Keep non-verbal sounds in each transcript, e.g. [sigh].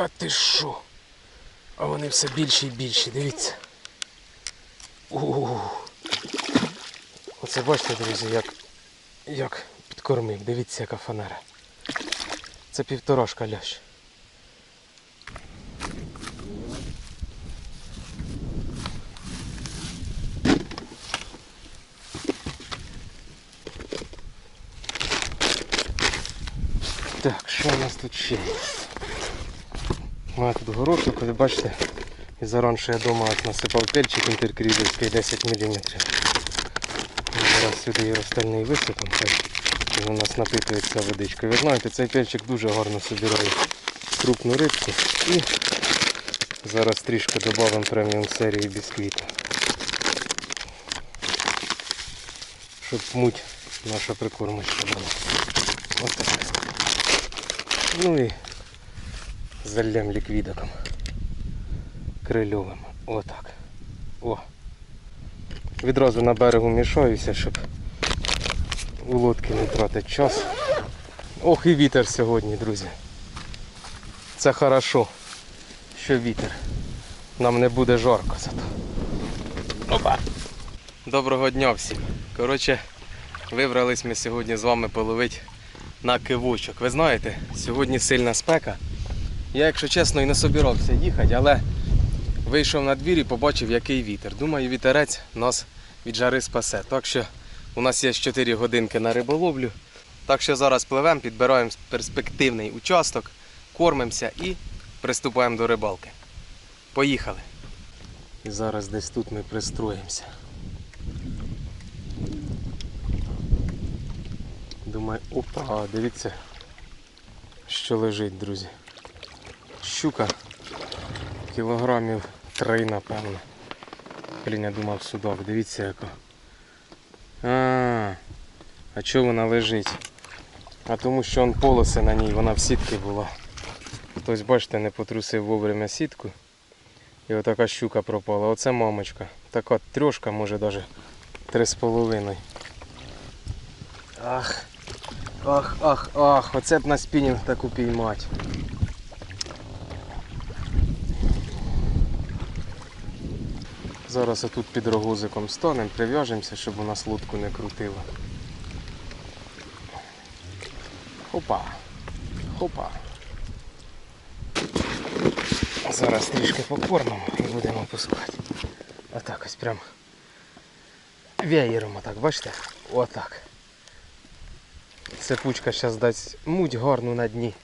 Та ти що? А вони все більші і більші, дивіться. Ого! Оце бачите, друзі, як, як підкормив. Дивіться, яка фанера. Це півторашка лящ. Так, що у нас тут ще є? Мене тут горошок, ви бачите, і заранше я вдома насипав пельчик інтеркрідовський 10 мм. Зараз сюди його остальний висипом, він у нас напитується водичкою. Ви знаєте, цей пельчик дуже гарно собирає крупну рибку. І зараз трішки додамо преміум серії бісквіту. Щоб муть наша прикормочка була. Ось так. Ну і залям ліквідиком. Крильовим. Отак. О. Відразу на берегу мішаюся, щоб у лодки не тратити час. Ох і вітер сьогодні, друзі. Це хорошо, що вітер. Нам не буде жарко зато. Опа! Доброго дня всім. Коротше, вибрались ми сьогодні з вами половити на кивочок. Ви знаєте, сьогодні сильна спека. Я, якщо чесно, і не собирався їхати, але вийшов на двір і побачив, який вітер. Думаю, вітерець нас від жари спасе. Так що у нас є 4 годинки на риболовлю. Так що зараз пливемо, підбираємо перспективний участок, кормимося і приступаємо до рибалки. Поїхали. І зараз десь тут ми пристроїмося. Думаю, опа, дивіться, що лежить, друзі. Щука кілограмів три, напевно. Блін, я думав судак, дивіться яка. А, а чого вона лежить? А тому що он полоси на ній, вона в сітки була. Хтось, бачите, не потрусив вовремя сітку. І отака щука пропала. Оце мамочка. Така трьошка, може навіть три з половиною. Ах. Ах, ах, ах, оце б на спінінг таку піймать. Зараз отут під рогозиком станемо, прив'яжемося, щоб у нас лодку не крутило. Хопа. Хопа. Зараз трішки покормимо і будемо пускати. Отак ось прям веєром, отак, бачите? Отак. Цепучка зараз дасть муть гарну на дні.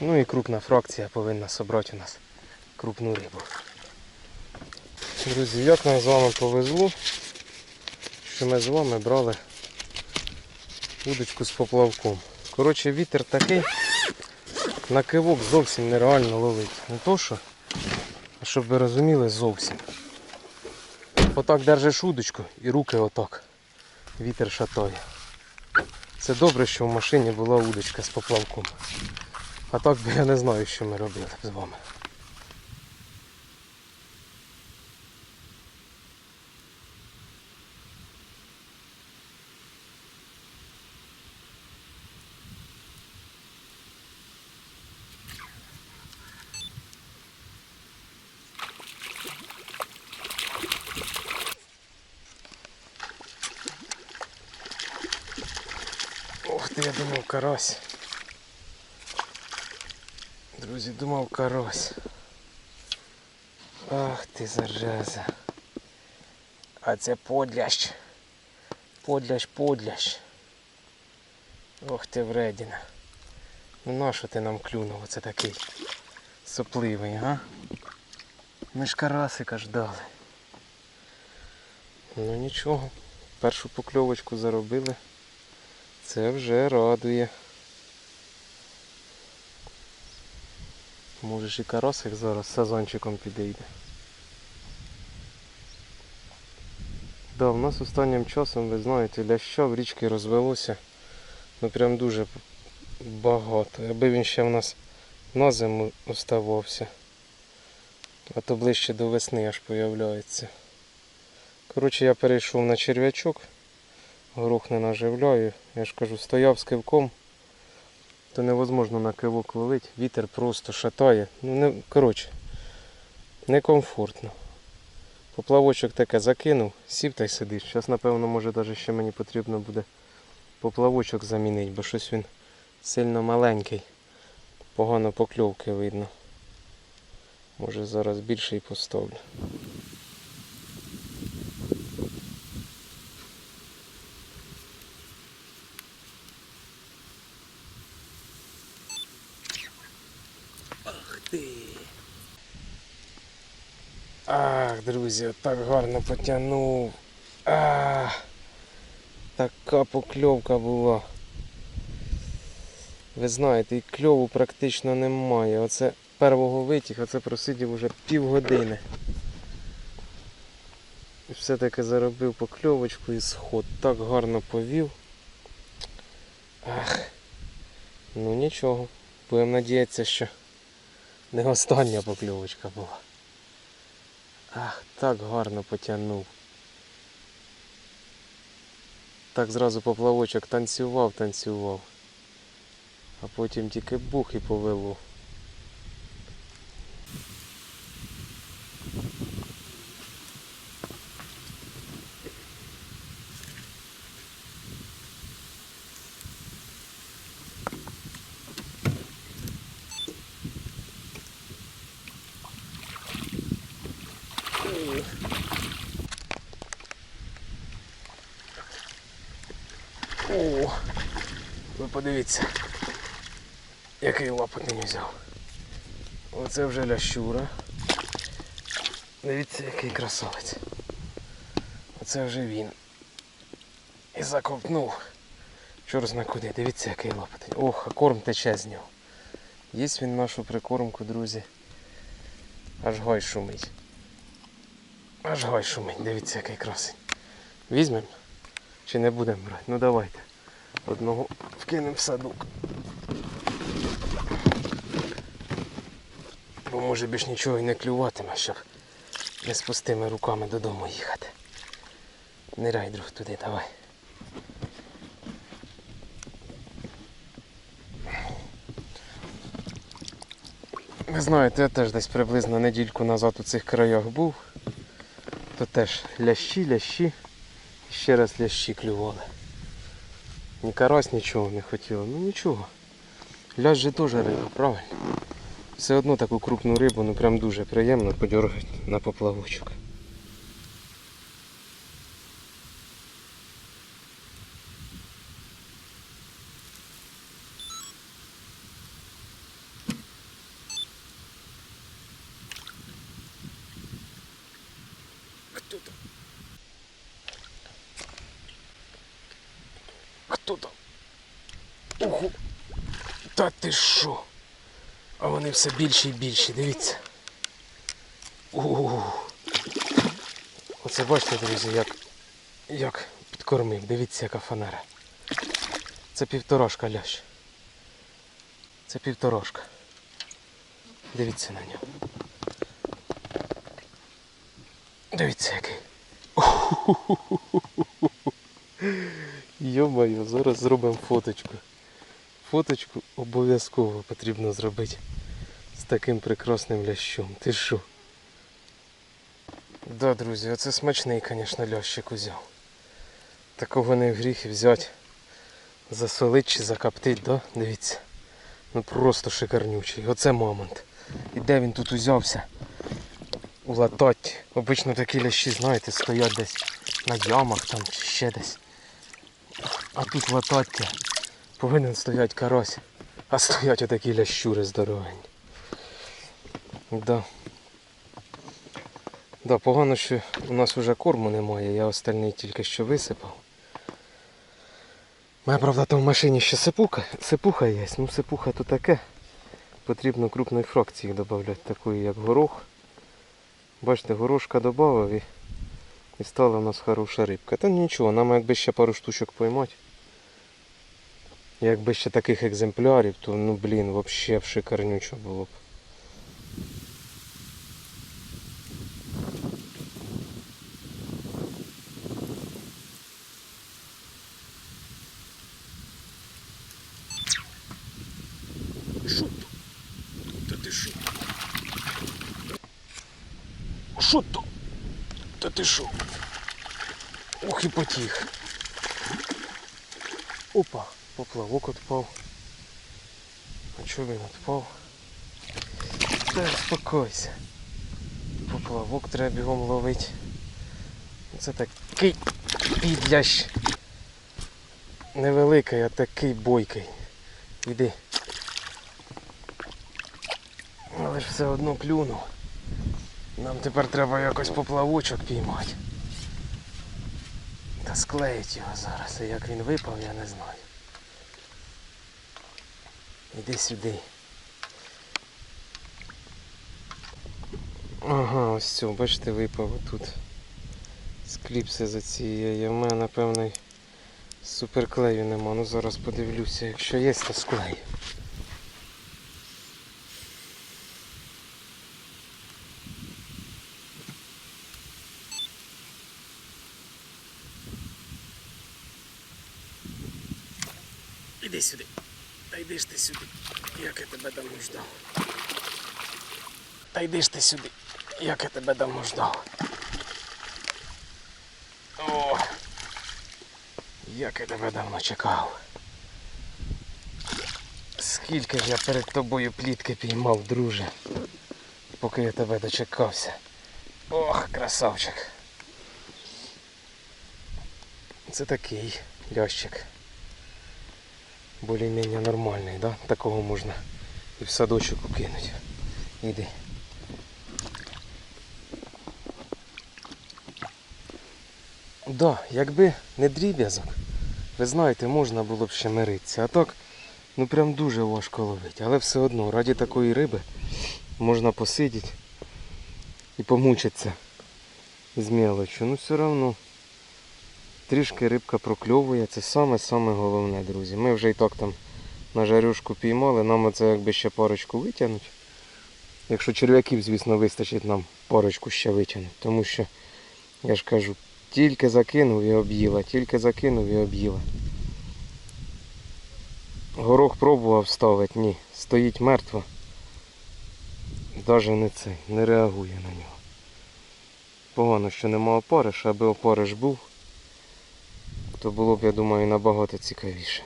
Ну і крупна фракція повинна собрати у нас крупну рибу. Друзі, як нам з вами повезло, що ми з вами брали удочку з поплавком. Коротше, вітер такий, на кивок зовсім нереально ловить. Не то що, а щоб ви розуміли, зовсім. Отак держиш удочку і руки отак. Вітер шатає. Це добре, що в машині була удочка з поплавком. А так би я не знаю, що ми робили б з вами. Ох ти, я думав карась. Друзі, думав карась. Ах ти зараза. А це подлящ. Подлящ, подлящ. Ох ти вредіна. Ну нащо ти нам клюнув? Оце такий сопливий, га? Ми ж карасика ждали. Ну нічого. Першу покльовочку заробили. Це вже радує. Може ж і карасик зараз сезончиком підійде. Да, в нас останнім часом, ви знаєте, ляща в річці розвелося. Ну прям дуже багато. Аби він ще в нас на зиму оставався. А то ближче до весни аж появляється. Коротше, я перейшов на черв'ячок горох не наживляю. Я ж кажу, стояв з кивком, просто невозможно на кивок ловити. Вітер просто шатає. Ну, не, коротше, некомфортно. Поплавочок таке закинув, сів та й сидиш. Зараз, напевно, може навіть ще мені потрібно буде поплавочок замінити, бо щось він сильно маленький. Погано покльовки видно. Може зараз більше і поставлю. Ах ти. Ах, друзі, так гарно потягнув. Ах, така покльовка була. Ви знаєте, і кльову практично немає. Оце первого витяг, а це просидів уже півгодини. І все-таки заробив покльовочку і сход. Так гарно повів. Ах. Ну нічого. Будемо надіятися, що не остання покльовочка була. Ах, так гарно потягнув. Так зразу поплавочок танцював, танцював. А потім тільки бух і повело. О, ви подивіться, який лапотень взяв. Оце вже лящура. Дивіться, який красавець. Оце вже він. І заковтнув. Чорт зна куди. Дивіться, який лапотень. Ох, а корм тече з нього. Єсть він нашу прикормку, друзі. Аж гай шумить. Аж гай шумить. Дивіться, який красень. Візьмемо? Чи не будемо брати? Ну давайте. Одного вкинемо в садок. Бо може більш нічого і не клюватиме, щоб не з пустими руками додому їхати. Ниряй, друг, туди, давай. Ви знаєте, я теж десь приблизно недільку назад у цих краях був. То теж лящі, лящі. Ще раз лящі клювали. Ні карась нічого не хотіла. Ну нічого. Ляж же теж риба, правильно? Все одно таку крупну рибу, ну прям дуже приємно подергати на поплавочок. Кто там? Хто там? Ого! Та ти що? А вони все більші і більші, дивіться. Ого! Оце бачите, друзі, як, як підкормив. Дивіться, яка фанера. Це півторашка лящ. Це півторашка. Дивіться на нього. Дивіться який. Йо-моє, зараз зробимо фоточку. Фоточку обов'язково потрібно зробити таким прекрасним лящом. Ти що? Да, друзі, оце смачний, звісно, лящик узяв. Такого не в гріх взяти. Засолить чи закоптить, да? Дивіться. Ну просто шикарнючий. Оце мамонт. І де він тут узявся? У лататі. Обично такі лящі, знаєте, стоять десь на ямах там чи ще десь. А тут латаття. Повинен стояти карась. А стоять отакі лящури здоровенні. Да. Да, погано, що у нас вже корму немає, я остальний тільки що висипав. Моя правда там в машині ще сипуха, сипуха є, ну сипуха то таке. Потрібно крупної фракції додати, такої як горох. Бачите, горошка додав і, і стала у нас хороша рибка. Та нічого, нам якби ще пару штучок поймати. Якби ще таких екземплярів, то ну блін, взагалі шикарнючо було б. Що то? Та ти що? Ох і потіх. Опа, поплавок отпав. А чого він отпав? Та успокойся. Поплавок треба бігом ловити. Це такий підлящ. Невеликий, а такий бойкий. Іди. Але ж все одно клюнув. Нам тепер треба якось поплавочок піймати. Та склеїть його зараз. А як він випав, я не знаю. Іди сюди. Ага, ось цього, бачите, випав тут. Скліпси за цією. У мене, напевно, суперклею нема. Ну зараз подивлюся. Якщо є, то склею. Іди сюди. Та йди ж ти сюди. Як я тебе давно ждав. Та йди ж ти сюди. Як я тебе давно ждав. О! Як я тебе давно чекав. Скільки ж я перед тобою плітки піймав, друже. Поки я тебе дочекався. Ох, красавчик. Це такий лящик. Более-менее нормальний, да? Такого можна і в садочок укинуть. Іди. Да, якби не дріб'язок, ви знаєте, можна було б ще миритися. А так, ну прям дуже важко ловити. Але все одно, раді такої риби можна посидіти і помучитися з мелочю. Ну все одно трішки рибка прокльовує. Це саме-саме головне, друзі. Ми вже і так там на жарюшку піймали, нам оце якби ще парочку витягнуть. Якщо черв'яків, звісно, вистачить нам парочку ще витягнути. Тому що, я ж кажу, тільки закинув і об'їла, тільки закинув і об'їла. Горох пробував ставити, ні. Стоїть мертво. Навіть не цей, не реагує на нього. Погано, що нема опариш, аби опариш був, то було б, я думаю, набагато цікавіше.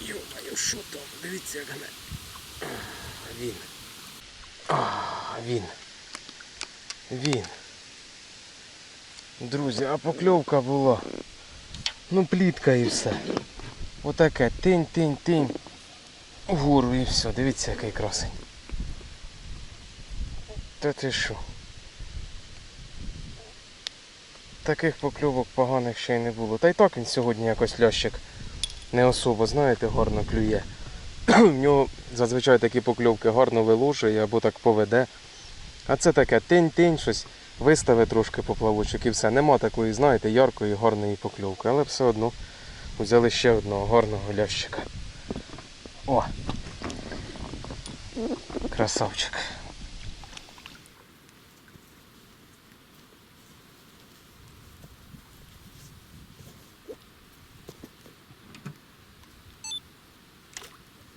Йо-моє, що там? Дивіться, як мене. Він. А, він. Він. Друзі, а покльовка була. Ну, плітка і все. Отаке. Тинь, тинь, тинь. Вгору і все. Дивіться, який красень. Та ти що? Таких покльовок поганих ще й не було. Та й так він сьогодні якось лящик не особо, знаєте, гарно клює. [clears throat] В нього зазвичай такі покльовки гарно вилушує або так поведе. А це таке тинь-тинь, щось вистави трошки поплавочок і все. Нема такої, знаєте, яркої, гарної покльовки, але все одно взяли ще одного гарного лящика. О! Красавчик.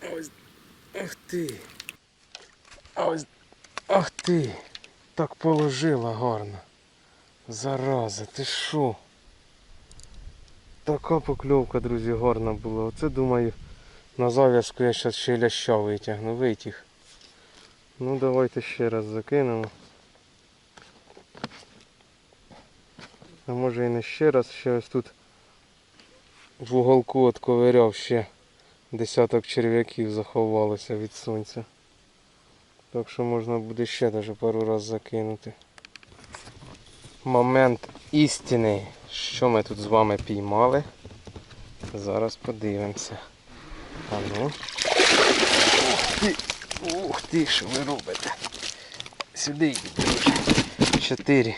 Ось. Ах ти. Ось. Ах ти. Так положила гарно. Зараза, ти що? Така покльовка, друзі, гарна була. Оце думаю, на зав'язку я зараз ще ляща витягну, витяг. Ну давайте ще раз закинемо. А може і не ще раз, ще ось тут в уголку от ковиряв ще десяток черв'яків заховалося від сонця. Так що можна буде ще даже пару раз закинути. Момент істини. Що ми тут з вами піймали? Зараз подивимося. А ну. Ух ти! Що ви робите? Сюди йдіть. Чотири.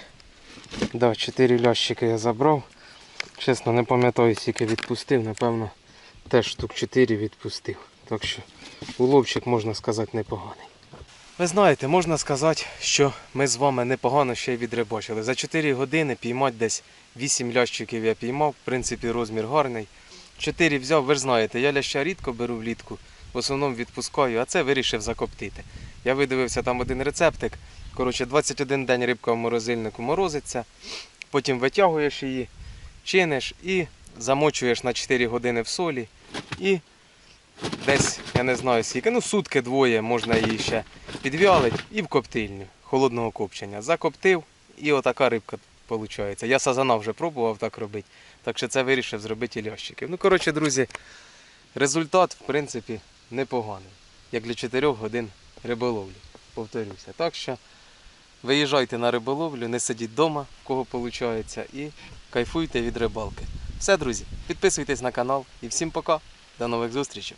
Да, чотири лящики я забрав. Чесно, не пам'ятаю, скільки відпустив, напевно, теж штук 4 відпустив. Так що уловчик, можна сказати, непоганий. Ви знаєте, можна сказати, що ми з вами непогано ще й відрибачили. За 4 години піймати десь 8 лящиків я піймав, в принципі, розмір гарний. 4 взяв, ви ж знаєте, я ляща рідко беру влітку, в основному відпускаю, а це вирішив закоптити. Я видивився там один рецептик. Коротше, 21 день рибка в морозильнику морозиться, потім витягуєш її, чиниш і замочуєш на 4 години в солі. І десь, я не знаю скільки, ну сутки двоє можна її ще підвялить і в коптильню холодного копчення. Закоптив і отака рибка виходить. Я сазана вже пробував так робити, так що це вирішив зробити лящиків. Ну, коротше, друзі, результат, в принципі, непоганий. Як для 4 годин риболовлі, повторюся. Так що виїжджайте на риболовлю, не сидіть вдома, в кого виходить, і кайфуйте від рибалки. Все, друзі, підписуйтесь на канал і всім пока. До нових зустрічей.